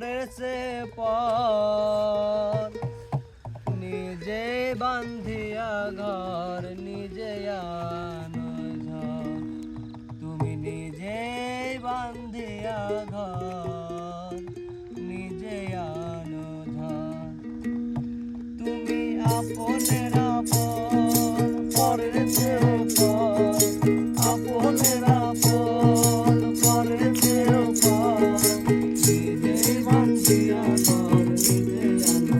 পারেছে পর। নিজে বান্ধিয়া ঘর, নিজে তুমি নিজে বান্ধিয়া ঘর, নিজে আনো তুমি আপনের আপন, পরের আপনের Yeah.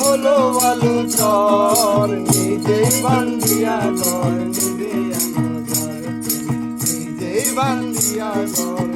হলো আলু চর নিজেই বান্দিয়া ঘর নিজেই নিজেই বান্দিয়া ঘর।